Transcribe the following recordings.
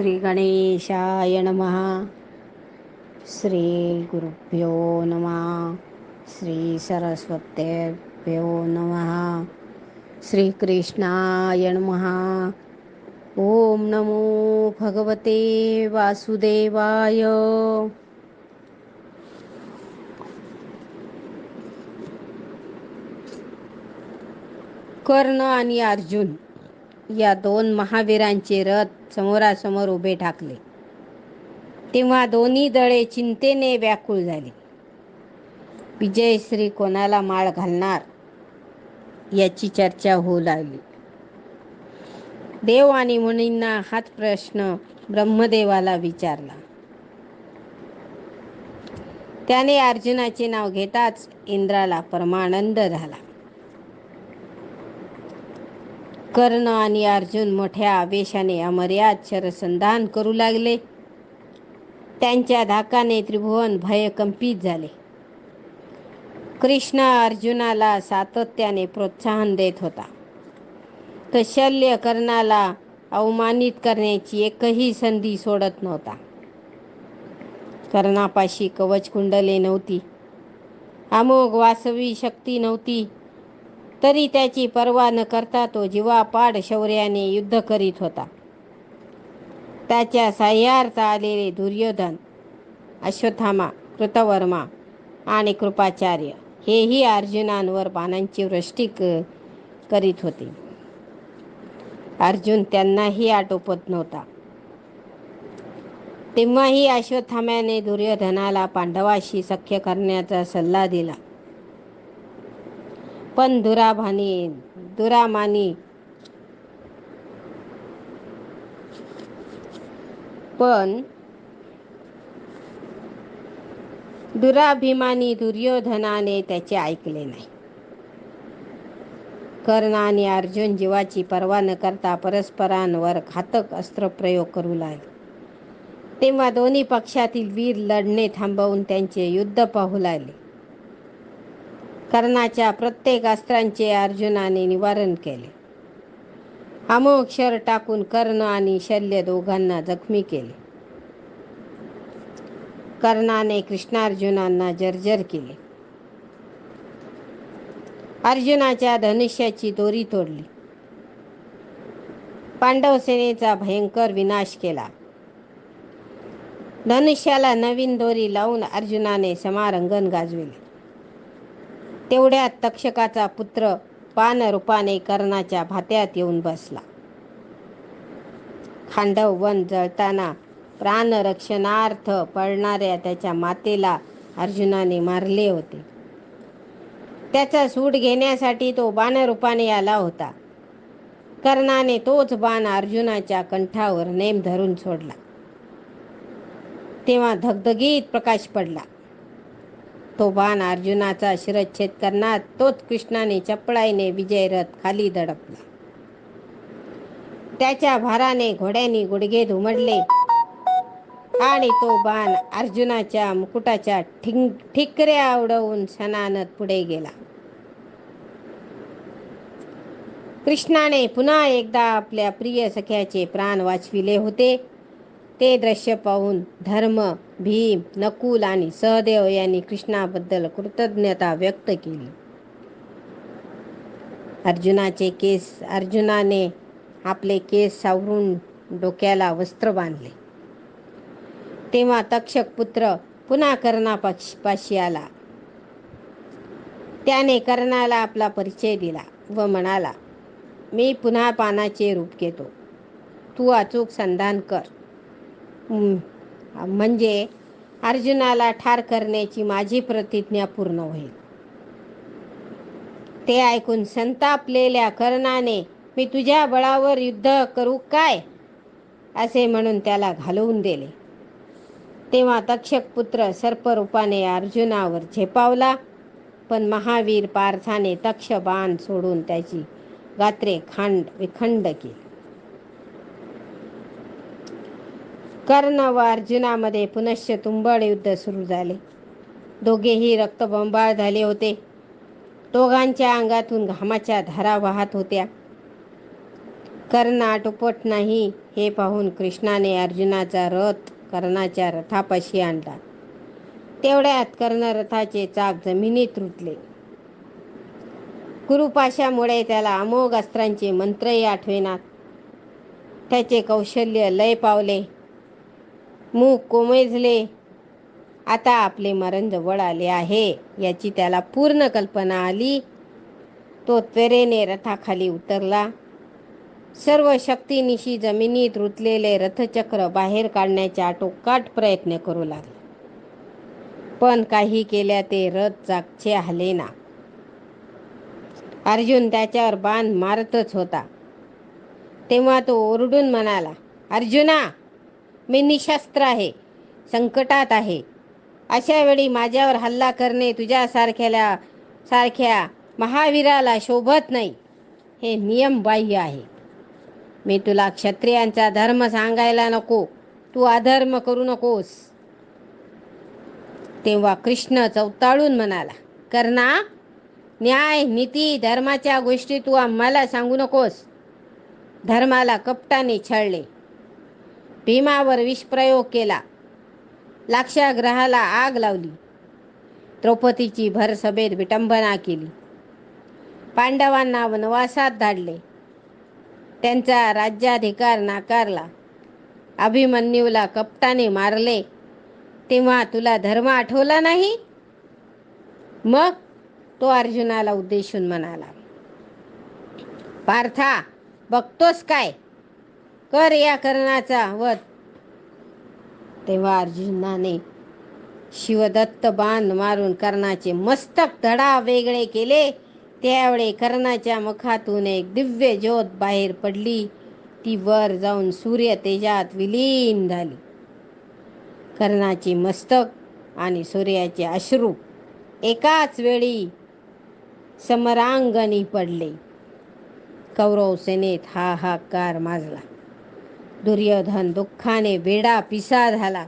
श्री गणेशाय नमः। श्री गुरुभ्यो नमः। श्री सरस्वतेभ्यो नमः। श्रीकृष्णाय नमः। ॐ नमो भगवते वासुदेवाय। कर्ण आणि अर्जुन या दोन महावीरांचे रथ समोरासमोर उभे ठाकले. तेव्हा दोन्ही दळे चिंतेने व्याकुळ झाली. विजयश्री कोणाला माळ घालणार? याची चर्चा होऊ लागली. देव आणि मुनींना हाच प्रश्न ब्रह्मदेवाला विचारला. त्याने अर्जुनाचे नाव घेताच इंद्राला परमानंद झाला. कर्ण आणि अर्जुन मोठ्या आवेशाने अमर्याद शरसंधान करू लागले. त्यांच्या धाकाने त्रिभुवन भयकंपित झाले. कृष्ण अर्जुनाला सातत्याने प्रोत्साहन देत होता. तर शल्य कर्णाला अवमानित करण्याची एकही संधी सोडत नव्हता. कर्णापाशी कवच कुंडले नव्हती. अमोघ वासवी शक्ती नव्हती. तरी त्याची पर्वा न करता तो जीवापाड शौर्याने युद्ध करीत होता. त्याच्या साह्यार्थ आलेले दुर्योधन अश्वत्थामा कृतवर्मा आणि कृपाचार्य हेही अर्जुनांवर बाणांची वृष्टी करीत होते. अर्जुन त्यांनाही आटोपत नव्हता. तेव्हाही अश्वत्थाम्याने दुर्योधनाला पांडवाशी सख्य करण्याचा सल्ला दिला. पण दुराभानी दुरामानी पण दुराभिमानी दुर्योधनाने त्याचे ऐकले नाही. कर्ण आणि अर्जुन जीवाची पर्वा न करता परस्परांवर घातक अस्त्र प्रयोग करू लागले. तेव्हा दोन्ही पक्षातील वीर लढणे थांबवून त्यांचे युद्ध पाहू लागले. कर्णाच्या प्रत्येक अस्त्रांचे अर्जुनाने निवारण केले. अमोघ शर टाकून कर्ण आणि शल्य दोघांना जखमी केले. कर्णाने कृष्णार्जुनांना जर्जर केले. अर्जुनाच्या धनुष्याची दोरी तोडली. पांडव सेनेचा भयंकर विनाश केला. धनुष्याला नवीन दोरी लावून अर्जुनाने समारंगण गाजविले. तेवढ्यात तक्षकाचा पुत्र पानरूपाने कर्णाच्या भात्यात येऊन बसला. खांडव वन जळताना प्राणरक्षणार्थ पडणाऱ्या त्याच्या मातेला अर्जुनाने मारले होते. त्याचा सूट घेण्यासाठी तो बाणरूपाने आला होता. कर्णाने तोच बाण अर्जुनाच्या कंठावर नेम धरून सोडला. तेव्हा धगधगीत प्रकाश पडला. तो बाण अर्जुनाचा शिरच्छेद करणार तोच कृष्णाने चपळाईने विजयरथ खाली दडपला. त्याच्या भाराने घोड्यानी गुडघे धुमडले आणि तो बाण अर्जुनाच्या मुकुटाच्या ठिकऱ्या उडवून सणानत पुढे गेला. कृष्णाने पुन्हा एकदा आपल्या प्रिय सख्याचे प्राण वाचविले होते. ते दृश्य पाहून धर्म भीम नकुल आणि सहदेव यांनी कृष्णाबद्दल कृतज्ञता व्यक्त केली. अर्जुनाचे केस अर्जुनाने आपले केस सावरून डोक्याला वस्त्र बांधले. तेव्हा तक्षक पुत्र पुन्हा कर्णापाशी आला. त्याने कर्णाला आपला परिचय दिला व म्हणाला मी पुन्हा पानाचे रूप घेतो. तू अचूक संधान कर. म्हणजे अर्जुनाला ठार करण्याची माझी प्रतिज्ञा पूर्ण होईल. ते ऐकून संतापलेल्या कर्णाने मी तुझ्या बळावर युद्ध करू काय? असे म्हणून त्याला घालवून दिले. तेव्हा तक्षक पुत्र सर्परूपाने अर्जुनावर झेपावला पण महावीर पार्थाने तक्ष बाण सोडून त्याची गात्रे खांड विखंड केली. कर्ण व अर्जुनामध्ये पुनश्च तुंबळ युद्ध सुरू झाले. दोघेही रक्तबंबाळ झाले होते. दोघांच्या अंगातून घामाच्या धारा वाहत होत्या. कर्ण आटोपट नाही हे पाहून कृष्णाने अर्जुनाचा रथ कर्णाच्या रथापाशी आणला. तेवढ्यात कर्ण रथाचे चाक जमिनीत रुतले. कुरुपाशामुळे त्याला अमोघ अस्त्रांचे मंत्रही आठवेनात. त्याचे कौशल्य लय पावले. मूक कोमेजले. आता आपले मरण जवळ आले आहे याची त्याला पूर्ण कल्पना आली. तो त्वरेने रथाखाली उतरला. सर्व शक्तीनिशी जमिनीत रुतलेले रथचक्र बाहेर काढण्याचा आटोकाट प्रयत्न करू लागला. पण काही केल्या ते रथ जागचे हलेना अर्जुन त्याच्यावर बाण मारतच होता. तेव्हा तो ओरडून म्हणाला अर्जुना मी निशस्त्र आहे संकटात आहे. अशा वेळी माझ्यावर हल्ला करणे तुझ्यासारख्याला सारख्या महावीराला शोभत नाही. हे नियम बाह्य आहे. मी तुला क्षत्रियांचा धर्म सांगायला नको. तू अधर्म करू नकोस. तेव्हा कृष्ण चौताळून म्हणाला कर्णा न्याय नीती धर्माच्या गोष्टी तू आम्हाला सांगू नकोस. धर्माला कपटाने छळले. भीमावर विषप्रयोग केला. लाक्षाग्रहाला आग लावली. द्रौपदीची भर सभेत विटंबना केली. पांडवांना वनवासात धाडले. त्यांचा राज्याधिकार नाकारला. अभिमन्यूला कपटाने मारले. तेव्हा तुला धर्म आठवला नाही? मग तो अर्जुनाला उद्देशून म्हणाला पार्था बघतोस काय? कर या कर्णाचा वध. तेव्हा अर्जुनाने शिवदत्त बाण मारून कर्णाचे मस्तक धडा वेगळे केले. त्यावेळी कर्णाच्या मुखातून एक दिव्य ज्योत बाहेर पडली. ती वर जाऊन सूर्य तेजात विलीन झाली. कर्णाचे मस्तक आणि सूर्याचे अश्रू एकाच वेळी समरांगणी पडले. कौरव सेनेत हाहाकार माजला. दुर्योधन दुःखाने वेडा पिसा झाला.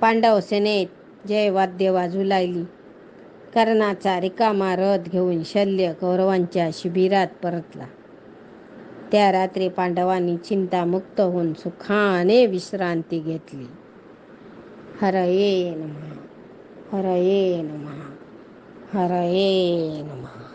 पांडव सेनेत जयवाद्य वाजू लागली. कर्णाचा रिकामा रथ घेऊन शल्य कौरवांच्या शिबिरात परतला. त्या रात्री पांडवांनी चिंतामुक्त होऊन सुखाने विश्रांती घेतली. हरये नमः हरये नमः हरये नमः.